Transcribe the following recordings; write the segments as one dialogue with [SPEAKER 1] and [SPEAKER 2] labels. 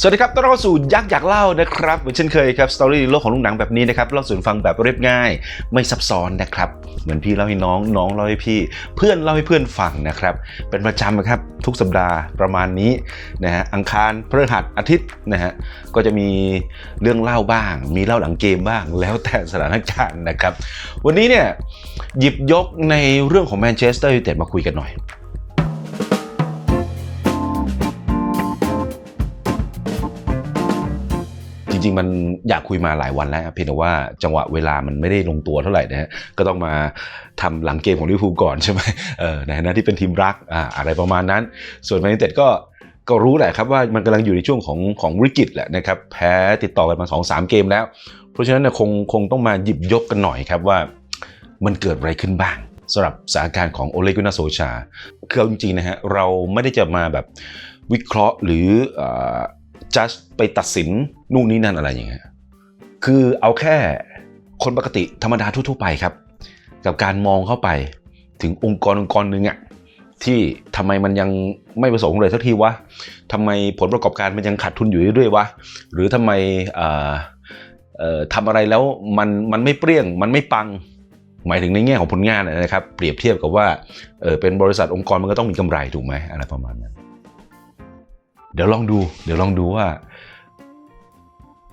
[SPEAKER 1] สวัสดีครับ ต้อนรับเข้าสู่ยักษ์อยากเล่านะครับ เหมือนเช่นเคยครับ สตอรี่โลกของลูกหนังแบบนี้นะครับเล่าสู่ฟังแบบเรียบง่าย ไม่ซับซ้อนนะครับ เหมือนพี่เล่าให้น้องน้องเล่าให้พี่ เพื่อนเล่าให้เพื่อนฟังนะครับ เป็นประจำนะครับทุกสัปดาห์ประมาณนี้นะฮะอังคารพฤหัสอาทิตย์นะฮะก็จะมีเรื่องเล่าบ้าง มีเล่าหลังเกมบ้าง แล้วแต่สถานการณ์นะครับ วันนี้เนี่ยหยิบยกในเรื่องของแมนเชสเตอร์ยูไนเต็ดมาคุยกันหน่อย จริง ๆ มันอยากคุยมาหลายวันแล้ว เพียงแต่ว่าจังหวะเวลามันไม่ได้ลงตัวเท่าไหร่นะฮะก็ต้องมาทำหลังเกมของลิเวอร์พูลก่อนใช่ไหมเออในฐานะที่เป็นทีมรักอ่าอะไรประมาณนั้น ส่วนแมนยูไนเต็ดก็ก็รู้แหละครับว่ามันกำลังอยู่ในช่วงของของวิกฤตแหละนะครับแพ้ติดต่อกันมา2 3เกมแล้ว เพราะฉะนั้นเนี่ยคงคงต้องมาหยิบยกกันหน่อยครับว่ามันเกิดอะไรขึ้นบ้างสำหรับสถานการณ์ของโอเลกุนาโซชาคือเอาจริงๆนะฮะเราไม่ได้จะมาแบบวิเคราะห์หรืออ่อ จัดไปตัดสินนู่นนี่นั่นอะไรอย่างเงี้ยคือเอาแค่คนปกติธรรมดาทั่วๆไปครับ กับการมองเข้าไปถึงองค์กรองค์กรหนึ่งอะที่ทำไมมันยังไม่ประสบความสำเร็จสักทีวะทำไมผลประกอบการมันยังขาดทุนอยู่เรื่อยๆวะหรือทำไมเอ่อเอ่อทำอะไรแล้วมันมันไม่เปรี้ยงมันไม่ปัง หมายถึงในแง่ของผลงานนะครับ เปรียบเทียบกับว่าเเป็นบริษัทองค์กรมันก็ต้องมีกำไรถูกไหมอะไรประมาณนั้น เดี๋ยวลองดู เดี๋ยวลองดูว่า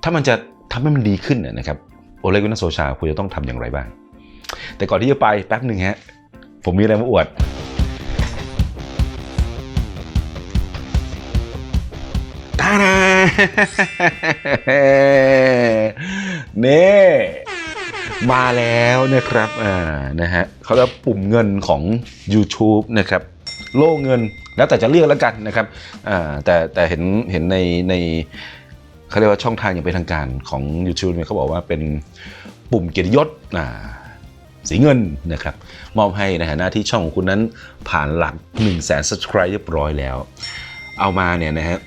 [SPEAKER 1] ถ้ามันจะทำให้มันดีขึ้นน่ะนะครับโอเลกุนาโซชาควรจะต้องทำอย่างไรบ้าง แต่ก่อนที่จะไปแป๊บหนึ่งฮะผมมีอะไรมาอวด ตาดาเน่มาแล้วนะครับอ่านะฮะเขาเรียกว่าปุ่มเงินของ YouTube นะครับ โล่เงิน แล้วแต่จะเรียกแล้วกันนะครับแต่แต่เห็นเห็นในในเขาเรียกว่าช่องทางอย่างเป็นทางการของ YouTube เนี่ยเขาบอกว่าเป็นปุ่มเกียรติยศอ่าสีเงินนะครับมอบให้ในฐานะที่ช่องของคุณนั้นผ่านหลัก1 0 0 0 0แสน subscribe เรียบร้อยแล้ว เอามาเนี่ยนะฮะ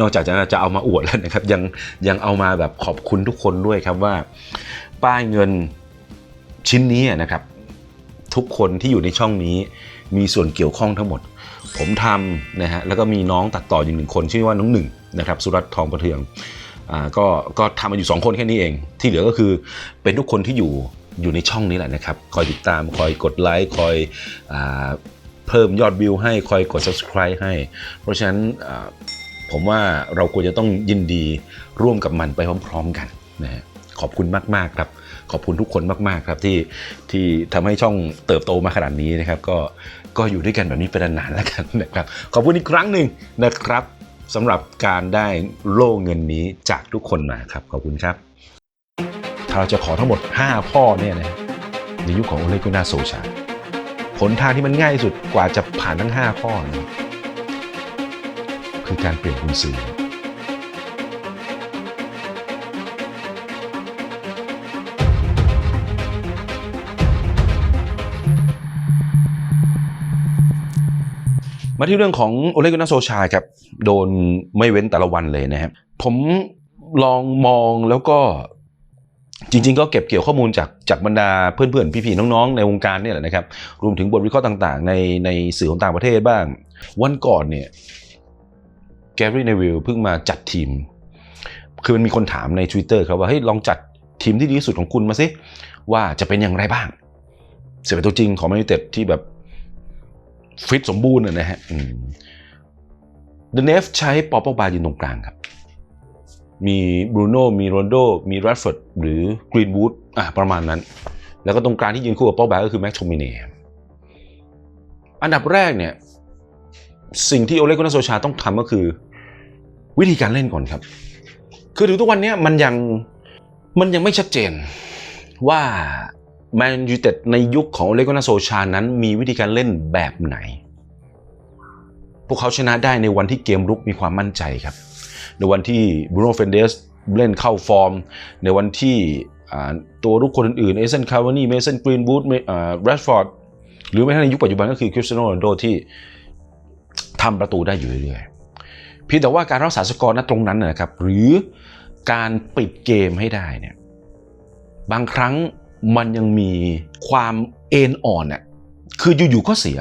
[SPEAKER 1] นอกจากจะจะเอามาอวดแล้วนะครับยังยังเอามาแบบขอบคุณทุกคนด้วยครับว่า ป้ายเงินชิ้นนี้นะครับ ทุกคนที่อยู่ในช่องนี้มีส่วนเกี่ยวข้องทั้งหมด ผมทำนะฮะแล้วก็มีน้องตัดต่ออยู่หนึ่งคนชื่อว่าน้องหนึ่งนะครับสุรัตน์ทองประเทืองอ่าก็ก็ทำมาอยู่ 2 คนแค่นี้เอง ที่เหลือก็คือเป็นทุกคนที่อยู่อยู่ในช่องนี้แหละนะครับ คอยติดตามคอยกดไลค์คอยอ่าเพิ่มยอดวิวให้คอยกด subscribe ให้ เพราะฉะนั้นอ่าผมว่าเราควรจะต้องยินดีร่วมกับมันไปพร้อม ๆ กันนะฮะขอบคุณมาก ๆ ครับ ขอบคุณทุกคนมากๆครับที่ที่ทำให้ช่องเติบโตมาขนาดนี้นะครับก็ก็อยู่ด้วยกันแบบนี้เป็นนานๆแล้วกันนะครับขอบคุณอีกครั้งหนึ่งนะครับสำหรับการได้โล่เงินนี้จากทุกคนมาครับขอบคุณครับ ถ้าเราจะขอทั้งหมด 5 พ่อเนี่ยนะในยุคของโอเลกุนาโซชาผลทางที่มันง่ายสุดกว่าจะผ่านทั้ง 5 ข้อนยคือการเปลี่ยนกุญสือ มาที่เรื่องของโอเลกุนาโซชาครับ โดนไม่เว้นแต่ละวันเลยนะครับ ผมลองมองแล้วก็จริงๆ ก็เก็บเกี่ยวข้อมูลจากจากบรรดาเพื่อนๆ พี่ๆ น้องๆ ในวงการเนี่ยแหละนะครับ รวมถึงบทวิเคราะห์ต่างๆ ในในสื่อของต่างประเทศบ้าง วันก่อนเนี่ยแกรี่เนวิลเพิ่งมาจัดทีม คือมันมีคนถามใน Twitter ครับว่าเฮ้ยลองจัดทีมที่ดีที่สุดของคุณมาสิว่าจะเป็นอย่างไรบ้างเสียเป็นตัวจริงของแมนยูเต็ดที่แบบ ฟิตสมบูรณ์อะนะฮะเดนเนฟใช้ปอปบายืนตรงกลางครับ มีบรูโน่มีโรนโด มีแรดฟอร์ดหรือกรีนวูดอะประมาณนั้น แล้วก็ตรงกลางที่ยืนคู่กับปอปบาก็คือแม็กโทมิเน่อันดับแรกเนี่ย สิ่งที่โอเลกุนาโซชาต้องทำก็คือ วิธีการเล่นก่อนครับ คือถึงทุกวันนี้มันยังมันยังไม่ชัดเจนว่า แมนยูเต็ดในยุคของเลกุนาโซชานั้นมีวิธีการเล่นแบบไหน พวกเขาชนะได้ในวันที่เกมรุกมีความมั่นใจครับ ในวันที่บูโน่เฟนเดสเล่นเข้าฟอร์ม ในวันที่ตัวรุกคนอื่นๆเอเซนคาวานี่เมสันกรีนบูธแรดฟอร์ดหรือแม้กระทั่งในยุคปัจจุบันก็คือคริสเตียโนโรนัลโดที่ทำประตูได้อยู่เรื่อยๆเพียงแต่ว่าการรักษาสกอร์ณตรงนั้นนะครับ หรือการปิดเกมให้ได้เนี่ยบางครั้ง มันยังมีความเอ็นอ่อนน่ะคืออยู่ๆก็เสีย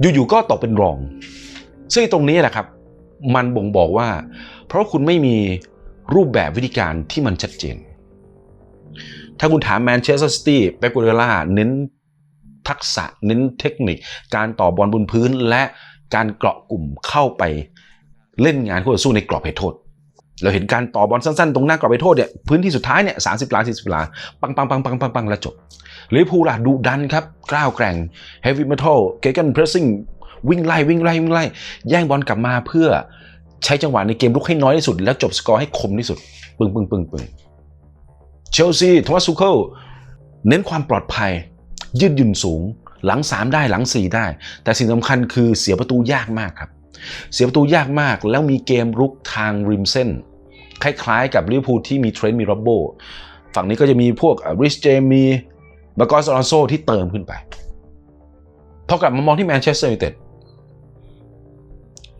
[SPEAKER 1] อยู่ๆก็ตกเป็นรอง ซึ่งตรงนี้แหละครับ มันบ่งบอกว่า เพราะคุณไม่มีรูปแบบวิธีการที่มันชัดเจน ถ้าคุณถามแมนเชสเตอร์ซิตี้เป๊ปกัวเดล่าเน้นทักษะเน้นเทคนิค การต่อบอลบนพื้นและการเกาะกลุ่มเข้าไปเล่นงานคู่ต่อสู้ในกรอบเขตโทษ เราเห็นการต่อบอลสั้นๆ ตรงหน้ากรอบเขตโทษเนี่ยพื้นที่สุดท้ายเนี่ยสามสิบล้านสี่สิบล้านปังปังปังปังปังปังแล้วจบลิเวอร์พูลล่ะดุดันครับกล้าวแกร่งเฮฟวี่เมทัลเกกันเพรสซิ่งวิ่งไล่วิ่งไล่วิ่งไล่แย่งบอลกลับมาเพื่อใช้จังหวะในเกมลุกให้น้อยที่สุด แล้วจบสกอร์ให้คมที่สุด ปึ้งปึ้งปึ้งปึ้งเชลซีโทมัสซูเคิลเน้นความปลอดภัย ยืดหยุ่นสูง หลัง 3 ได้หลัง 4 ได้ แต่สิ่งสำคัญคือเสียประตูยากมากครับ เสียประตูยากมากแล้วมีเกมรุกทางริมเส้น คล้ายๆ กับลิเวอร์พูลที่มีเทรนต์มีโรบโบฝั่งนี้ก็จะมีพวกริชเจมีบากอสอลอนโซที่เติมขึ้นไป พอกลับมามองที่แมนเชสเตอร์ยูไนเต็ด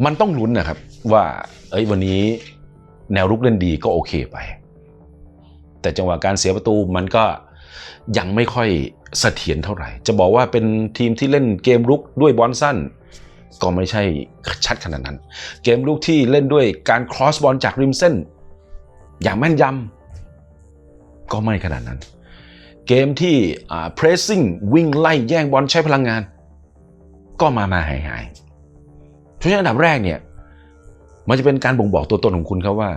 [SPEAKER 1] มันต้องลุ้นนะครับว่าเอ้ยวันนี้แนวรุกเล่นดีก็โอเคไป แต่จังหวะการเสียประตูมันก็ยังไม่ค่อยเสถียรเท่าไหร่ จะบอกว่าเป็นทีมที่เล่นเกมรุกด้วยบอลสั้น ก็ไม่ใช่ชัดขนาดนั้น เกมลุกที่เล่นด้วยการครอสบอลจากริมเส้น อย่างแม่นยำก็ไม่ขนาดนั้น เกมที่อ่า pressing วิ่งไล่แย่งบอลใช้พลังงาน ก็มามาหายหายเพราะฉะนั้นอันดับแรกเนี่ย มันจะเป็นการบ่งบอกตัวตนของคุณครับว่า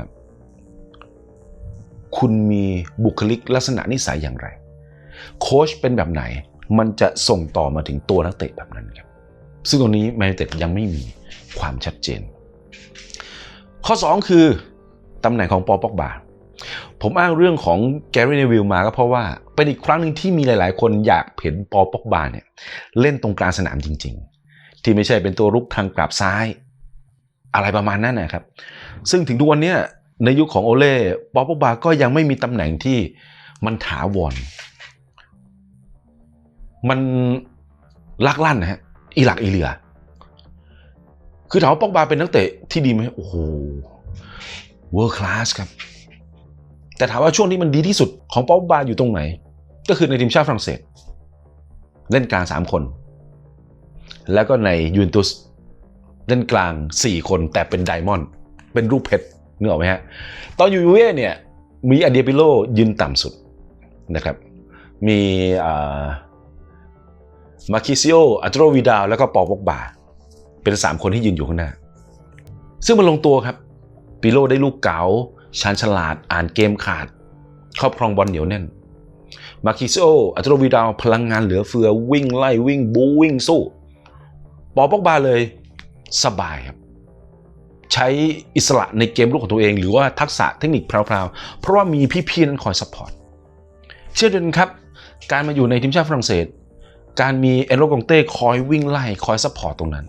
[SPEAKER 1] คุณมีบุคลิกลักษณะนิสัยอย่างไร โค้ชเป็นแบบไหนมันจะส่งต่อมาถึงตัวนักเตะแบบนั้นครับ ซึ่งตรงนี้แมนยูไนเต็ดยังไม่มีความชัดเจน ข้อ 2 คือ ตำแหน่งของปอปอกบาผมอ้างเรื่องของแกรี่เนวิลมาก็เพราะว่า เป็นอีกครั้งหนึ่งที่มีหลาย ๆ คนอยากเห็นปอปอกบาเนี่ยเล่นตรงกลางสนามจริง ๆ ที่ไม่ใช่เป็นตัวรุกทางกราบซ้าย อะไรประมาณนั้นนะครับ ซึ่งถึงทุกวันนี้ในยุคของโอเล่ปอปอกบาก็ยังไม่มีตำแหน่งที่มันถาวรมันลักลั่นนะฮะอีหลักอีเหลือ คือถามว่าปอกบาเป็นนักเตะที่ดีไหมโอ้โห เวอร์คลาสครับ แต่ถามว่าช่วงที่มันดีที่สุดของปอกบาอยู่ตรงไหน ก็คือในทีมชาติฝรั่งเศส เล่นกลาง 3 คน แล้วก็ในยูนตุสเล่นกลาง 4 คนแต่เป็นไดมอนด์เป็นรูปเพชรนึกออกไหมฮะ ตอนอยู่ยูเว่เนี่ย มีอเดียปิโลยืนต่ำสุดนะครับ มีมาคิซิโออัตโรวิดาแล้วก็ปอปอกบา เป็น 3 คนที่ยืนอยู่ข้างหน้า ซึ่งมันลงตัวครับ ปิโลได้ลูกเก๋าชาญฉลาดอ่านเกมขาด ครอบครองบอลเหนียวแน่น มาคิซิโออัตโรวิดาลพลังงานเหลือเฟือวิ่งไล่วิ่งบูวิ่งสู้ ปอปอกบาเลยสบายครับ ใช้อิสระในเกมลุกของตัวเอง หรือว่าทักษะเทคนิคพราวๆ เพราะว่ามีพี่ๆนั้นคอยซัพพอร์ต เชื่อเดินครับ การมาอยู่ในทีมชาติฝรั่งเศส การมีเอโรกองเต้คอยวิ่งไล่คอยซัพพอร์ตตรงนั้น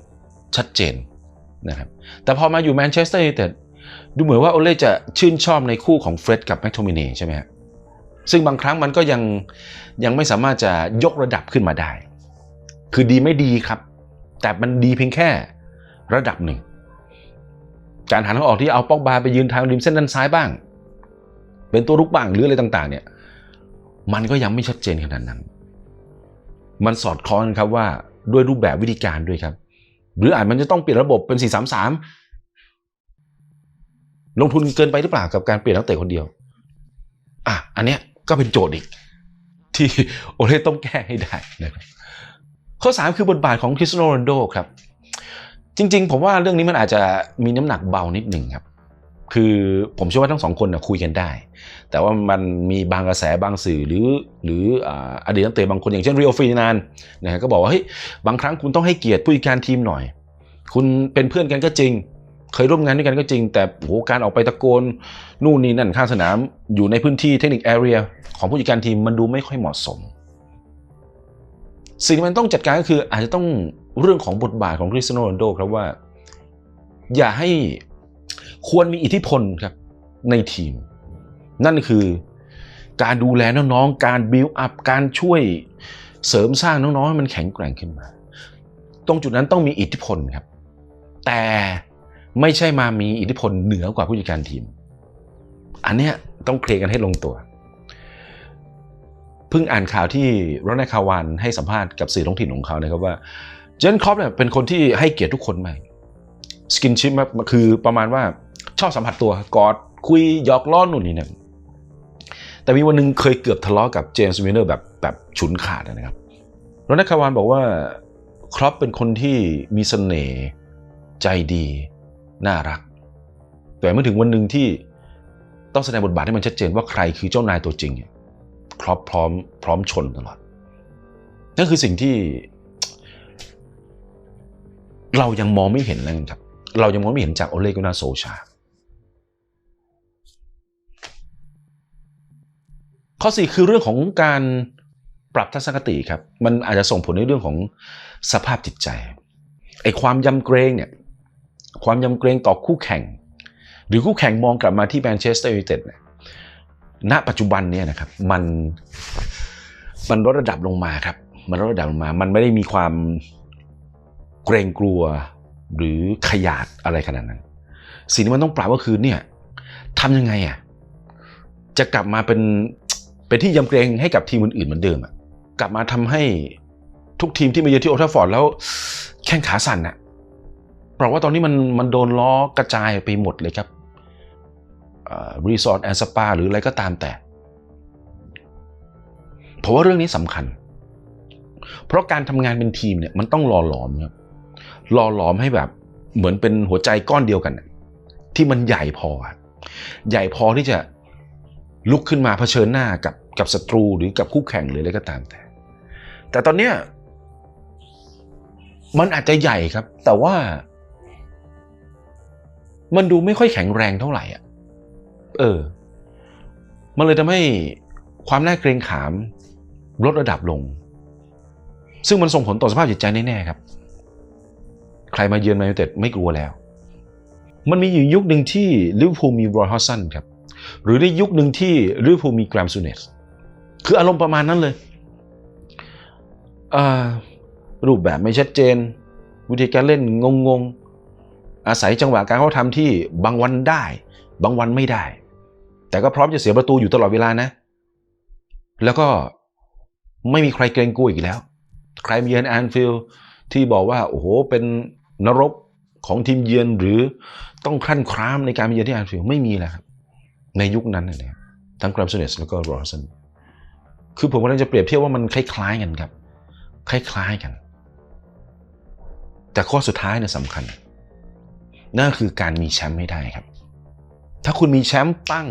[SPEAKER 1] ชัดเจนนะครับแต่พอมาอยู่แมนเชสเตอร์ยูไนเต็ด ดูเหมือนว่าโอเล่จะชื่นชอบในคู่ของเฟร็ดกับแมคโทมิเน่ใช่ไหมฮะซึ่งบางครั้งมันก็ยังยังไม่สามารถจะยกระดับขึ้นมาได้ คือดีไม่ดีครับ แต่มันดีเพียงแค่ระดับหนึ่ง การหาทางออกที่เอาปอกบาไปยืนทางริมเส้นด้านซ้ายบ้าง เป็นตัวรุกบ้างหรืออะไรต่างๆ เนี่ย มันก็ยังไม่ชัดเจนขนาดนั้น มันสอดคล้องกันครับว่าด้วยรูปแบบวิธีการด้วยครับ หรืออาจมันจะต้องเปลี่ยนระบบเป็น 4 3 3 ลงทุนเกินไปหรือเปล่ากับการเปลี่ยนนักเตะคนเดียว อะ อันเนี้ยก็เป็นโจทย์อีก ที่โอเล่ต้องแก้ให้ได้นะครับข้อ3คือบทบาทของคริสโนโรนโดครับ จริง ๆ ผมว่าเรื่องนี้มันอาจจะมีน้ำหนักเบานิดหนึ่งครับ คือผมเชื่อว่าทั้งสองคนนะคุยกันได้ แต่ว่ามันมีบางกระแสบางสื่อหรือ หรืออดีตนักเตะบางคนอย่างเช่นเริโอฟินานนะฮะก็บอกว่าเฮ้ยบางครั้งคุณต้องให้เกียรติผู้จัดการทีมหน่อย คุณเป็นเพื่อนกันก็จริง เคยร่วมงานด้วยกันก็จริง แต่โหการออกไปตะโกน นู่นนี่นั่นข้างสนามอยู่ในพื้นที่เทคนิคแอเรียของผู้จัดการทีมมันดูไม่ค่อยเหมาะสม สิ่งที่มันต้องจัดการก็คืออาจจะต้องเรื่องของบทบาทของคริสตียโนโรนัลโดครับว่า อย่าให้ควรมีอิทธิพลครับในทีม นั่นคือการดูแลน้องๆ การบิวอัพ การช่วยเสริมสร้างน้องๆให้มันแข็งแกร่งขึ้นมา ตรงจุดนั้นต้องมีอิทธิพลครับ แต่ ไม่ใช่มามีอิทธิพลเหนือกว่าผู้จัดการทีม อันเนี้ยต้องเคลียร์กันให้ลงตัว เพิ่งอ่านข่าวที่รอนคาวานให้สัมภาษณ์กับสื่อท้องถิ่นของเขานะครับว่า เจนครอปเนี่ยเป็นคนที่ให้เกียรติทุกคนมากสกินชิปคือประมาณว่าชอบสัมผัสตัวกอดคุยหยอกล้อนู่นนี่เนี่ยแต่มีวันหนึ่งเคยเกือบทะเลาะกับเจมส์วินเนอร์แบบแบบฉุนขาดนะครับแล้วนักข่าวานบอกว่าครอปเป็นคนที่มีเสน่ห์ใจดี น่ารัก แต่เมื่อถึงวันหนึ่งที่ต้องแสดงบทบาทให้มันชัดเจนว่าใครคือเจ้านายตัวจริงครอปพร้อมพร้อมชนตลอดนั่นคือสิ่งที่ เรายังมองไม่เห็นนะครับ เรายังมองไม่เห็นจากโอเลกุนาโซชา ข้อสี่คือเรื่องของการปรับทัศนคติครับ มันอาจจะส่งผลในเรื่องของสภาพจิตใจไอ้ความยำเกรงเนี่ย ความยำเกรงต่อคู่แข่ง หรือคู่แข่งมองกลับมาที่แมนเชสเตอร์ยูไนเต็ดเนี่ยณปัจจุบันเนี่ยนะครับมันมันลดระดับลงมาครับ มันลดระดับลงมา มันไม่ได้มีความเกรงกลัวหรือขยาดอะไรขนาดนั้น สิ่งที่มันต้องปรับก็คือเนี่ยทำยังไงอะจะกลับมาเป็นเป็นที่ยำเกรงให้กับทีมอื่นๆเหมือนเดิมอะกลับมาทำให้ทุกทีมที่มาเยือนที่โอทัฟฟอร์ดแล้วแข้งขาสั่นอะ เพราะว่าตอนนี้มันมันโดนล้อกระจายไปหมดเลยครับรีสอร์ทแอนด์สปาหรืออะไรก็ตามแต่ผมว่าเรื่องนี้สำคัญ เพราะการทำงานเป็นทีมเนี่ยมันต้องหล่อหลอมครับหล่อหลอมให้แบบเหมือนเป็นหัวใจก้อนเดียวกัน ที่มันใหญ่พอ ใหญ่พอที่จะลุกขึ้นมาเผชิญหน้ากับกับศัตรูหรือกับคู่แข่งหรืออะไรก็ตามแต่ แต่ตอนเนี้ยมันอาจจะใหญ่ครับ แต่ว่า มันดูไม่ค่อยแข็งแรงเท่าไหร่อะ เออ มันเลยทำให้ความน่าเกรงขาม ลดระดับลง ซึ่งมันส่งผลต่อสภาพจิตใจแน่ๆครับ ใครมาเยือนแมนยูเต็ดไม่กลัวแล้ว มันมีอยู่ยุคหนึ่งที่ลิเวอร์พูลมีบรอยฮอสซันครับ หรือในยุคหนึ่งที่ลิเวอร์พูลมีแกรมซูเนสคืออารมณ์ประมาณนั้นเลย รูปแบบไม่ชัดเจน วิธีการเล่นงงๆ อาศัยจังหวะการเขาทำที่บางวันได้ บางวันไม่ได้ แต่ก็พร้อมจะเสียประตูอยู่ตลอดเวลานะ แล้วก็ไม่มีใครเกรงกลัวอีกแล้ว ใครมีเยือนแอนฟิลที่บอกว่าโอ้โหเป็นนรกของทีมเยือนหรือต้องคลั่นครามในการเยือนที่แอนฟิลไม่มีแล้วครับในยุคนั้นนะครับทั้งแกรามซูเนสแล้วก็โรสันคือผมกำลังจะเปรียบเทียบว่ามันคล้ายๆกันครับ คล้ายๆกัน แต่ข้อสุดท้ายเนี่ยสำคัญ นั่นคือการมีแชมป์ให้ได้ครับ ถ้าคุณมีแชมป์ปั้ง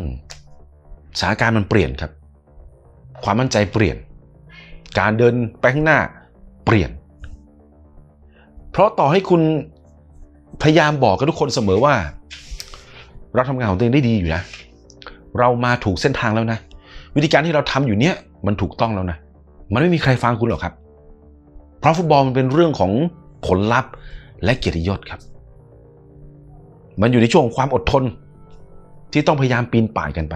[SPEAKER 1] สถานการณ์มันเปลี่ยนครับ ความมั่นใจเปลี่ยน การเดินไปข้างหน้าเปลี่ยน เพราะต่อให้คุณพยายามบอกกับทุกคนเสมอว่า เราทำงานของตัวเองได้ดีอยู่นะ เรามาถูกเส้นทางแล้วนะ วิธีการที่เราทำอยู่เนี้ยมันถูกต้องแล้วนะ มันไม่มีใครฟังคุณหรอกครับ เพราะฟุตบอลมันเป็นเรื่องของผลลัพธ์และเกียรติยศครับ มันอยู่ในช่วงความอดทน ที่ต้องพยายามปีนป่ายกันไป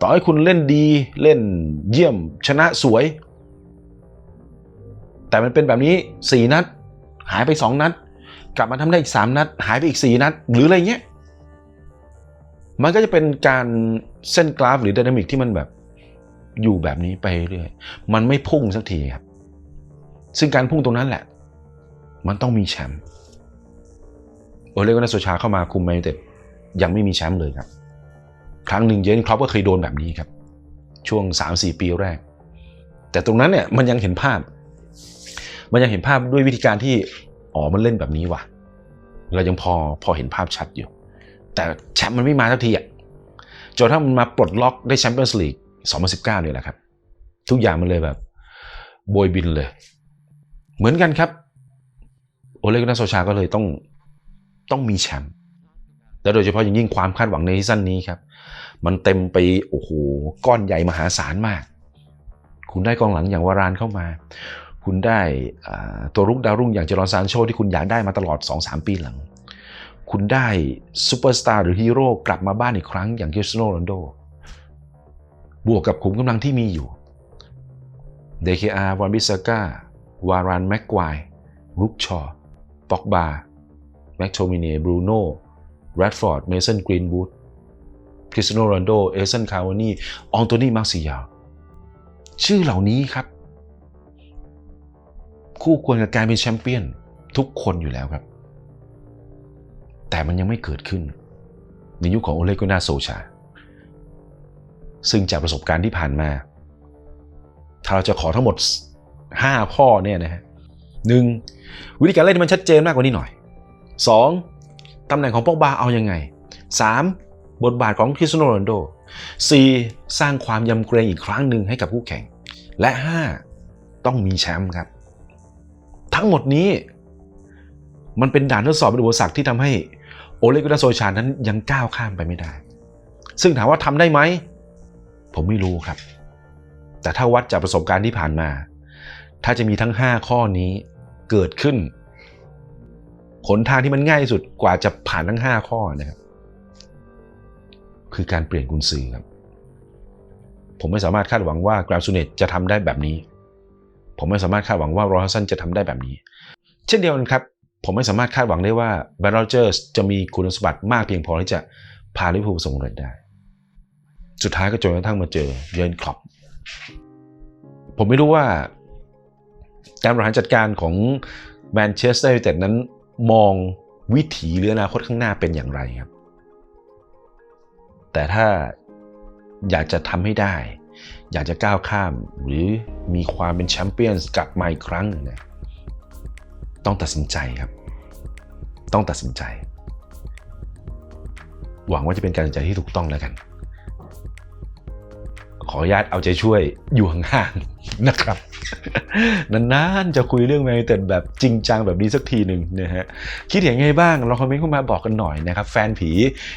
[SPEAKER 1] ต่อให้คุณเล่นดีเล่นเยี่ยมชนะสวย แต่มันเป็นแบบนี้ 4 นัด หายไป 2 นัด กลับมาทำได้อีก 3 นัด หายไปอีก 4 นัด หรืออะไรเงี้ยมันก็จะเป็นการเส้นกราฟหรือดินามิกที่มันแบบอยู่แบบนี้ไปเรื่อย มันไม่พุ่งสักทีครับ ซึ่งการพุ่งตรงนั้นแหละ มันต้องมีแชมป์ เลกุนาโซชาเข้ามาคุมแมนยูเต็ดยังไม่มีแชมป์เลยครับ ครั้งหนึ่งเยนครอปก็เคยโดนแบบนี้ครับ ช่วง 3-4 ปีแรก แต่ตรงนั้นเนี่ยมันยังเห็นภาพ มันยังเห็นภาพด้วยวิธีการที่อ๋อมันเล่นแบบนี้ว่ะ เรายังพอพอเห็นภาพชัดอยู่ แต่แชมป์มันไม่มาสักทีอะจนถ้ามันมาปลดล็อกได้แชมเปี้ยนส์ลีก2019เนี่ยแหละครับ ทุกอย่างมันเลยแบบโบยบินเลย เหมือนกันครับ โอเลกุนาโซชาก็เลยต้อง ต้องมีแชมป์และโดยเฉพาะอย่างยิ่งความคาดหวังในซีซั่นนี้ครับ มันเต็มไปโอ้โหก้อนใหญ่มหาศาลมาก คุณได้กองหลังอย่างวารานเข้ามา คุณได้ตัวรุกดาวรุ่งอย่างเจรอนซานโชที่คุณอยากได้มาตลอด 2-3 ปีหลัง คุณได้ซูเปอร์สตาร์หรือฮีโร่กลับมาบ้านอีกครั้งอย่างคริสโนโรนโดบวกกับขุมกำลังที่มีอยู่ DKR วานบิสกาวารานแม็กควายรุกชอปอกบา แม็กโทมิเน่บรูโน่แรดฟอร์ดเมสันกรีนวูดคริสโนโรนัลโดเอซันคาวานีอองโตนีมาร์ซิยาชื่อเหล่านี้ครับ คู่ควรกับการเป็นแชมเปี้ยนทุกคนอยู่แล้วครับ แต่มันยังไม่เกิดขึ้น ในยุคของโอเลกุนาโซชา ซึ่งจากประสบการณ์ที่ผ่านมา ถ้าเราจะขอทั้งหมด 5 ข้อเนี่ยนะฮะหนึ่งวิธีการเล่นมันชัดเจนมากกว่านี้หน่อย 2. ตำแหน่งของปอกบาเอายังไง 3. บทบาทของคริสโนโรนโด 4. สร้างความยำเกรงอีกครั้งหนึ่งให้กับคู่แข่ง และ 5. ต้องมีแชมป์ครับ ทั้งหมดนี้มันเป็นด่านทดสอบเป็นอุปสรรคที่ทำให้โอเลกุนาโซชานั้นยังก้าวข้ามไปไม่ได้ ซึ่งถามว่าทำได้ไหม ผมไม่รู้ครับ แต่ถ้าวัดจากประสบการณ์ที่ผ่านมา ถ้าจะมีทั้ง 5 ข้อนี้เกิดขึ้น หนทางที่มันง่ายสุดกว่าจะผ่านทั้ง 5 ข้อนะครับ คือการเปลี่ยนกุญซือครับ ผมไม่สามารถคาดหวังว่ากราซูเนตจะทำได้แบบนี้ ผมไม่สามารถคาดหวังว่ารอฮัสซันจะทำได้แบบนี้ เช่นเดียวกันครับ ผมไม่สามารถคาดหวังได้ว่าแบร r เจอร์จะมีคุณสมบัติมากเพียงพอที่จะพาลิเวอร์พูลประสบความสำเร็จได้ สุดท้ายก็จนกระทั่งมาเจอเยนคลอปผมไม่รู้ว่าการบริหารจัดการของแมนเชสเตอร์ยูไนเต็ดนั้น มองวิถีหรืออนาคตข้างหน้าเป็นอย่างไรครับ แต่ถ้าอยากจะทำให้ได้ อยากจะก้าวข้ามหรือมีความเป็นแชมเปี้ยนกลับมาอีกครั้งหนึ่งเนี่ยต้องตัดสินใจครับ ต้องตัดสินใจ หวังว่าจะเป็นการตัดสินใจที่ถูกต้องแล้วกัน ขออนุญาตเอาใจช่วยอยู่ห่างๆนะครับนานๆจะคุยเรื่องแมนยูเต็ดแบบจริงจังแบบนี้สักทีหนึ่งนะฮะคิดเห็นไงบ้างลองคอมเมนต์เข้ามาบอกกันหน่อยนะครับ แฟนผี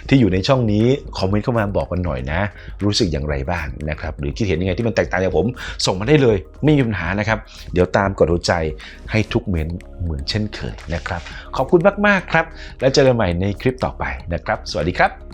[SPEAKER 1] ที่อยู่ในช่องนี้คอมเมนต์เข้ามาบอกกันหน่อยนะ รู้สึกอย่างไรบ้างนะครับหรือคิดเห็นยังไงที่มันแตกต่างจากผม ส่งมาได้เลยไม่มีปัญหานะครับ เดี๋ยวตามกดหัวใจให้ทุกเมนต์เหมือนเช่นเคยนะครับ ขอบคุณมากๆครับ แล้วเจอกันใหม่ในคลิปต่อไปนะครับ สวัสดีครับ